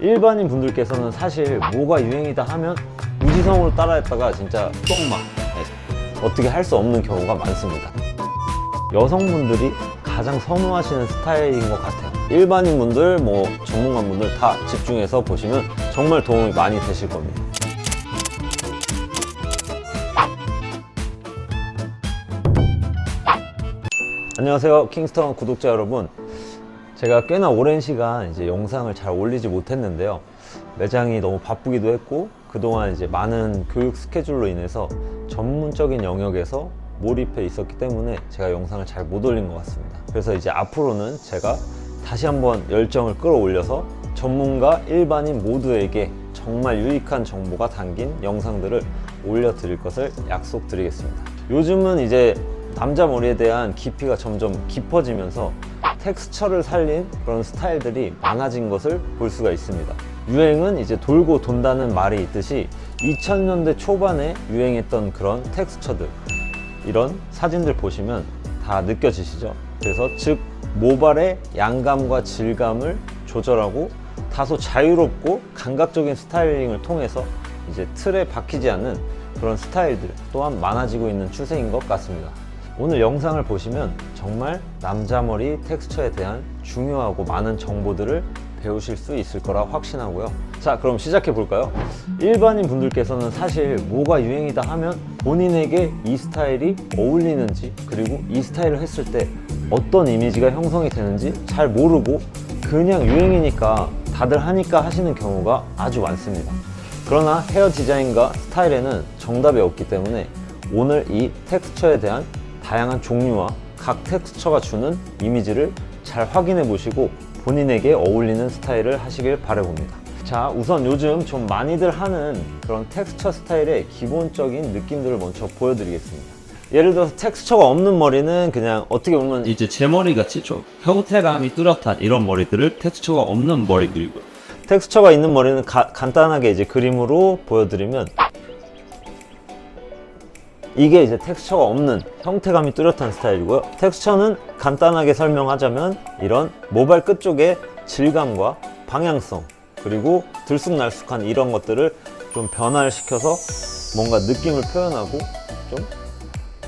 일반인 분들께서는 사실 뭐가 유행이다 하면 무지성으로 따라했다가 진짜 똥막 네, 어떻게 할 수 없는 경우가 많습니다. 여성분들이 가장 선호하시는 스타일인 것 같아요. 일반인 분들, 뭐 전문가분들 다 집중해서 보시면 정말 도움이 많이 되실 겁니다. 안녕하세요. 킹스턴 구독자 여러분. 제가 꽤나 오랜 시간 이제 영상을 잘 올리지 못했는데요. 매장이 너무 바쁘기도 했고, 그동안 이제 많은 교육 스케줄로 인해서 전문적인 영역에서 몰입해 있었기 때문에 제가 영상을 잘 못 올린 것 같습니다. 그래서 이제 앞으로는 제가 다시 한번 열정을 끌어올려서 전문가, 일반인 모두에게 정말 유익한 정보가 담긴 영상들을 올려드릴 것을 약속드리겠습니다. 요즘은 이제 남자 머리에 대한 깊이가 점점 깊어지면서 텍스처를 살린 그런 스타일들이 많아진 것을 볼 수가 있습니다. 유행은 이제 돌고 돈다는 말이 있듯이 2000년대 초반에 유행했던 그런 텍스처들 이런 사진들 보시면 다 느껴지시죠? 그래서 즉 모발의 양감과 질감을 조절하고 다소 자유롭고 감각적인 스타일링을 통해서 이제 틀에 박히지 않는 그런 스타일들 또한 많아지고 있는 추세인 것 같습니다. 오늘 영상을 보시면 정말 남자 머리 텍스처에 대한 중요하고 많은 정보들을 배우실 수 있을 거라 확신하고요. 자, 그럼 시작해 볼까요? 일반인 분들께서는 사실 뭐가 유행이다 하면 본인에게 이 스타일이 어울리는지 그리고 이 스타일을 했을 때 어떤 이미지가 형성이 되는지 잘 모르고 그냥 유행이니까 다들 하니까 하시는 경우가 아주 많습니다. 그러나 헤어 디자인과 스타일에는 정답이 없기 때문에 오늘 이 텍스처에 대한 다양한 종류와 각 텍스처가 주는 이미지를 잘 확인해 보시고 본인에게 어울리는 스타일을 하시길 바라봅니다. 자, 우선 요즘 좀 많이들 하는 그런 텍스처 스타일의 기본적인 느낌들을 먼저 보여드리겠습니다. 예를 들어서 텍스처가 없는 머리는 그냥 어떻게 보면 이제 제 머리 같이 좀 형태감이 뚜렷한 이런 머리들을 텍스처가 없는 머리들이고요. 텍스처가 있는 머리는 가- 간단하게 이제 그림으로 보여드리면 이게 이제 텍스처가 없는 형태감이 뚜렷한 스타일이고요. 텍스처는 간단하게 설명하자면 이런 모발 끝쪽의 질감과 방향성 그리고 들쑥날쑥한 이런 것들을 좀 변화를 시켜서 뭔가 느낌을 표현하고 좀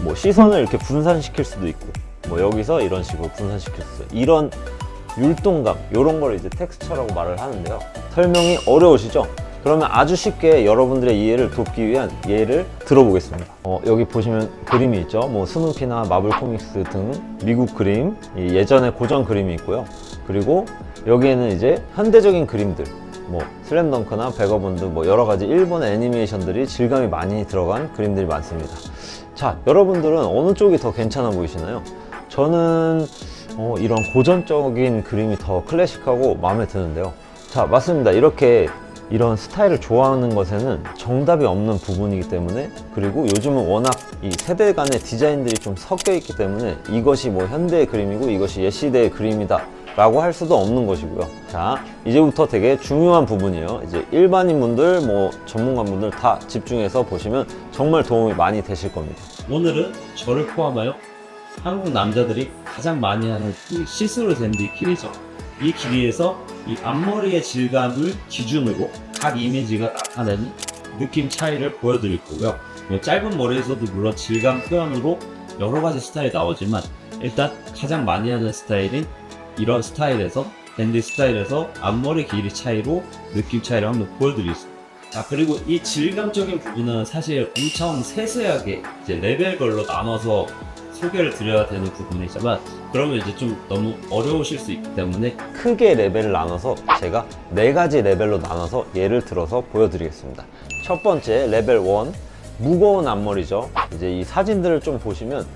뭐 시선을 이렇게 분산시킬 수도 있고 뭐 여기서 이런 식으로 분산시킬 수 있어요. 이런 율동감 이런 걸 이제 텍스처라고 말을 하는데요. 설명이 어려우시죠? 그러면 아주 쉽게 여러분들의 이해를 돕기 위한 예를 들어보겠습니다. 어, 여기 보시면 그림이 있죠. 뭐 스누피나 마블 코믹스 등 미국 그림, 이 예전의 고전 그림이 있고요. 그리고 여기에는 이제 현대적인 그림들, 뭐 슬램덩크나 베거본드 뭐 여러 가지 일본의 애니메이션들이 질감이 많이 들어간 그림들이 많습니다. 자, 여러분들은 어느 쪽이 더 괜찮아 보이시나요? 저는 어, 이런 고전적인 그림이 더 클래식하고 마음에 드는데요. 자, 맞습니다. 이렇게 이런 스타일을 좋아하는 것에는 정답이 없는 부분이기 때문에 그리고 요즘은 워낙 이 세대 간의 디자인들이 좀 섞여 있기 때문에 이것이 뭐 현대의 그림이고 이것이 옛 시대의 그림이다 라고 할 수도 없는 것이고요. 자, 이제부터 되게 중요한 부분이에요. 이제 일반인 분들, 뭐 전문가 분들 다 집중해서 보시면 정말 도움이 많이 되실 겁니다. 오늘은 저를 포함하여 한국 남자들이 가장 많이 하는 이 시스루 댄디 길이죠. 이 길이에서 이 앞머리의 질감을 기준으로 각 이미지가 나타내는 느낌 차이를 보여드릴 거고요. 뭐 짧은 머리에서도 물론 질감 표현으로 여러 가지 스타일이 나오지만 일단 가장 많이 하는 스타일인 이런 스타일에서 댄디 스타일에서 앞머리 길이 차이로 느낌 차이를 한번 보여드리겠습니다. 자 그리고 이 질감적인 부분은 사실 엄청 세세하게 이제 레벨별로 나눠서 소개를 드려야 되는 부분이지만 그러면 이제 좀 너무 어려우실 수 있기 때문에 크게 레벨을 나눠서 제가 네 가지 레벨로 나눠서 예를 들어서 보여드리겠습니다. 첫 번째 레벨 1 무거운 앞머리죠. 이제 이 사진들을 좀 보시면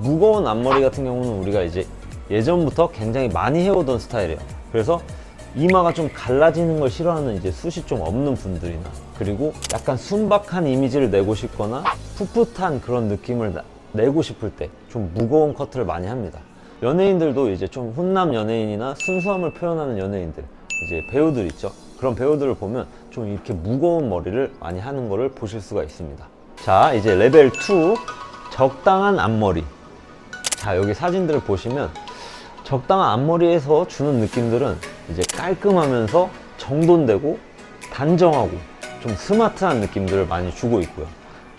무거운 앞머리 같은 경우는 우리가 이제 예전부터 굉장히 많이 해오던 스타일이에요. 그래서 이마가 좀 갈라지는 걸 싫어하는 이제 숱이 좀 없는 분들이나 그리고 약간 순박한 이미지를 내고 싶거나 풋풋한 그런 느낌을 나- 내고 싶을 때 좀 무거운 커트를 많이 합니다. 연예인들도 이제 좀 훈남 연예인이나 순수함을 표현하는 연예인들 이제 배우들 있죠. 그런 배우들을 보면 좀 이렇게 무거운 머리를 많이 하는 거를 보실 수가 있습니다. 자, 이제 레벨 2 적당한 앞머리. 자, 여기 사진들을 보시면 적당한 앞머리에서 주는 느낌들은 이제 깔끔하면서 정돈되고 단정하고 좀 스마트한 느낌들을 많이 주고 있고요.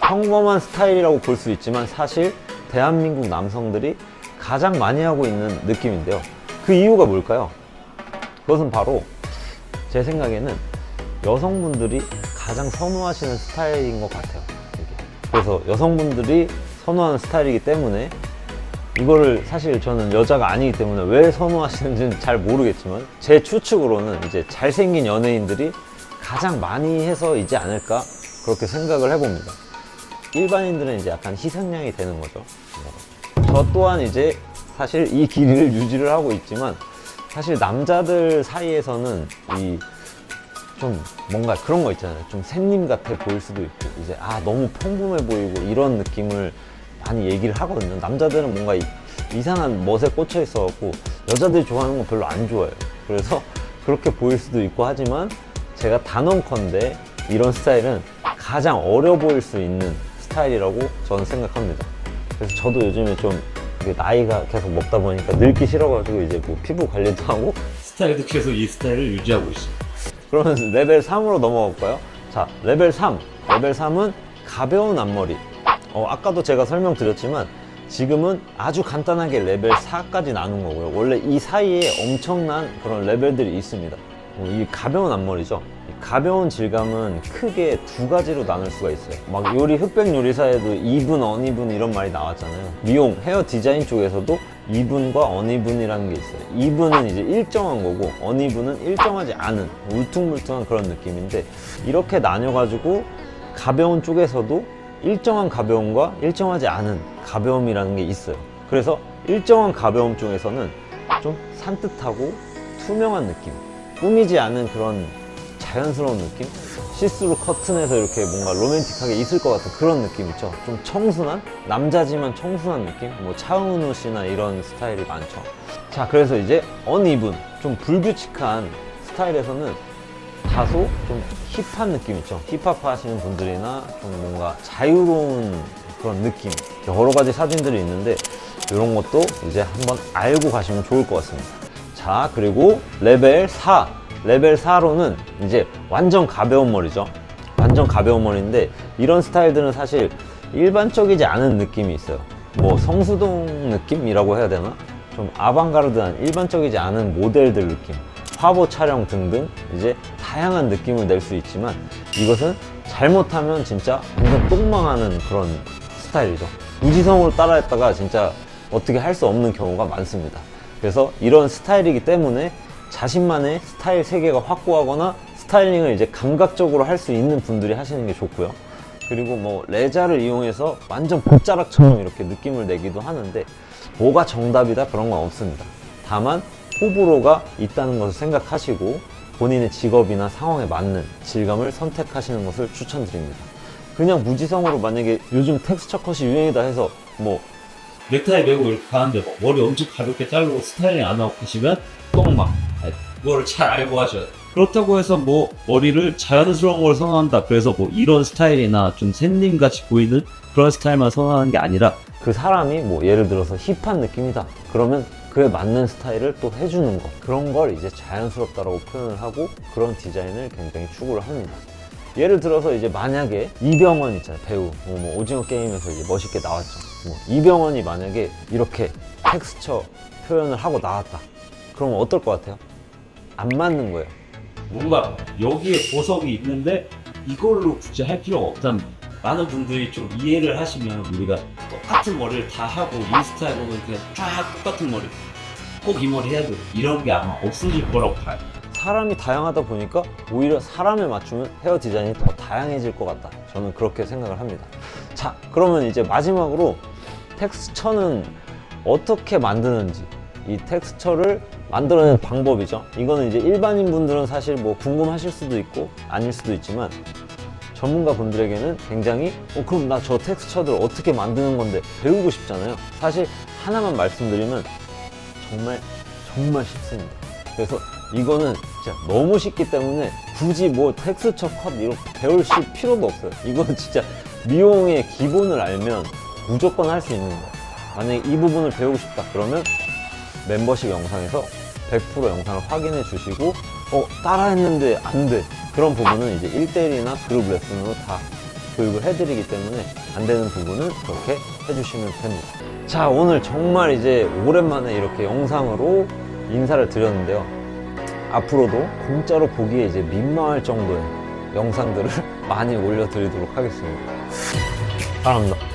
평범한 스타일이라고 볼 수 있지만 사실 대한민국 남성들이 가장 많이 하고 있는 느낌인데요. 그 이유가 뭘까요? 그것은 바로 제 생각에는 여성분들이 가장 선호하시는 스타일인 것 같아요. 그래서 여성분들이 선호하는 스타일이기 때문에 이거를 사실 저는 여자가 아니기 때문에 왜 선호하시는지는 잘 모르겠지만 제 추측으로는 이제 잘생긴 연예인들이 가장 많이 해서이지 않을까 그렇게 생각을 해봅니다. 일반인들은 이제 약간 희생양이 되는 거죠. 저 또한 이제 사실 이 길이를 유지를 하고 있지만 사실 남자들 사이에서는 이 좀 뭔가 그런 거 있잖아요. 좀 샘님 같아 보일 수도 있고 이제 아 너무 평범해 보이고 이런 느낌을 많이 얘기를 하거든요. 남자들은 뭔가 이, 이상한 멋에 꽂혀 있어갖고 여자들이 좋아하는 거 별로 안 좋아해요. 그래서 그렇게 보일 수도 있고 하지만 제가 단언컨대 이런 스타일은 가장 어려 보일 수 있는 스타일이라고 저는 생각합니다. 그래서 저도 요즘에 좀 나이가 계속 먹다 보니까 늙기 싫어가지고 이제 뭐 피부 관리도 하고 스타일도 계속 이 스타일을 유지하고 있어. 그러면 레벨 3으로 넘어갈까요? 자, 레벨 3. 레벨 3은 가벼운 앞머리. 어, 아까도 제가 설명드렸지만 지금은 아주 간단하게 레벨 4까지 나눈 거고요. 원래 이 사이에 엄청난 그런 레벨들이 있습니다. 어, 이 가벼운 앞머리죠. 이 가벼운 질감은 크게 두 가지로 나눌 수가 있어요. 막 요리 흑백 요리사에도 이분, 어니분 이런 말이 나왔잖아요. 미용, 헤어 디자인 쪽에서도 이분과 어니분이라는 게 있어요. 이분은 이제 일정한 거고 어니분은 일정하지 않은 울퉁불퉁한 그런 느낌인데 이렇게 나뉘어가지고 가벼운 쪽에서도 일정한 가벼움과 일정하지 않은 가벼움이라는 게 있어요. 그래서 일정한 가벼움 쪽에서는 좀 산뜻하고 투명한 느낌, 꾸미지 않은 그런 자연스러운 느낌? 시스루 커튼에서 이렇게 뭔가 로맨틱하게 있을 것 같은 그런 느낌 있죠. 좀 청순한? 남자지만 청순한 느낌? 뭐 차은우 씨나 이런 스타일이 많죠. 자, 그래서 이제 언이분, 좀 불규칙한 스타일에서는 다소 좀 힙한 느낌 있죠. 힙합 하시는 분들이나 좀 뭔가 자유로운 그런 느낌. 여러 가지 사진들이 있는데 이런 것도 이제 한번 알고 가시면 좋을 것 같습니다. 자, 그리고 레벨 4. 레벨 4로는 이제 완전 가벼운 머리죠. 완전 가벼운 머리인데 이런 스타일들은 사실 일반적이지 않은 느낌이 있어요. 뭐 성수동 느낌이라고 해야 되나? 좀 아방가르드한 일반적이지 않은 모델들 느낌. 화보 촬영 등등 이제 다양한 느낌을 낼 수 있지만 이것은 잘못하면 진짜 완전 똥망하는 그런 스타일이죠. 무지성으로 따라했다가 진짜 어떻게 할 수 없는 경우가 많습니다. 그래서 이런 스타일이기 때문에 자신만의 스타일 세계가 확고하거나 스타일링을 이제 감각적으로 할 수 있는 분들이 하시는 게 좋고요. 그리고 뭐 레자를 이용해서 완전 복자락처럼 이렇게 느낌을 내기도 하는데 뭐가 정답이다 그런 건 없습니다. 다만 호불호가 있다는 것을 생각하시고 본인의 직업이나 상황에 맞는 질감을 선택하시는 것을 추천드립니다. 그냥 무지성으로 만약에 요즘 텍스처 컷이 유행이다 해서 뭐 넥타이 메고 이렇게 가는데 뭐 머리 엄청 가볍게 자르고 스타일링 안 하고 계시면 똥망. 그거를 잘 알고 하셔야 돼. 그렇다고 해서 뭐 머리를 자연스러운 걸 선호한다. 그래서 뭐 이런 스타일이나 좀 샌님 같이 보이는 그런 스타일만 선호하는 게 아니라 그 사람이 뭐 예를 들어서 힙한 느낌이다. 그러면 그에 맞는 스타일을 또 해주는 것. 그런 걸 이제 자연스럽다라고 표현을 하고 그런 디자인을 굉장히 추구를 합니다. 예를 들어서 이제 만약에 이병헌 있잖아요. 배우. 뭐, 뭐 오징어 게임에서 이제 멋있게 나왔죠. 뭐 이병헌이 만약에 이렇게 텍스처 표현을 하고 나왔다. 그러면 어떨 것 같아요? 안 맞는 거예요. 뭔가 여기에 보석이 있는데 이걸로 굳이 할 필요가 없다는 거예요. 많은 분들이 좀 이해를 하시면 우리가 똑같은 머리를 다 하고 인스타에 보면 그냥 쫙 똑같은 머리 꼭 이 머리 해야 돼 이런 게 아마 없어질 거라고 봐요 사람이 다양하다 보니까 오히려 사람에 맞추면 헤어 디자인이 더 다양해질 것 같다. 저는 그렇게 생각을 합니다. 자, 그러면 이제 마지막으로 텍스처는 어떻게 만드는지 이 텍스처를 만들어내는 방법이죠. 이거는 이제 일반인 분들은 사실 뭐 궁금하실 수도 있고 아닐 수도 있지만 전문가 분들에게는 굉장히 어, 그럼 나 저 텍스처들 어떻게 만드는 건데 배우고 싶잖아요. 사실 하나만 말씀드리면 정말 정말 쉽습니다. 그래서 이거는 진짜 너무 쉽기 때문에 굳이 뭐 텍스처 컷 이렇게 배우실 필요도 없어요. 이거는 진짜 미용의 기본을 알면 무조건 할 수 있는 거예요. 만약에 이 부분을 배우고 싶다 그러면 멤버십 영상에서 100% 영상을 확인해 주시고 어, 따라 했는데 안 돼. 그런 부분은 이제 1대1이나 그룹 레슨으로 다 교육을 해드리기 때문에 안 되는 부분은 그렇게 해주시면 됩니다. 자, 오늘 정말 이제 오랜만에 이렇게 영상으로 인사를 드렸는데요. 앞으로도 공짜로 보기에 이제 민망할 정도의 영상들을 많이 올려드리도록 하겠습니다. 사랑합니다.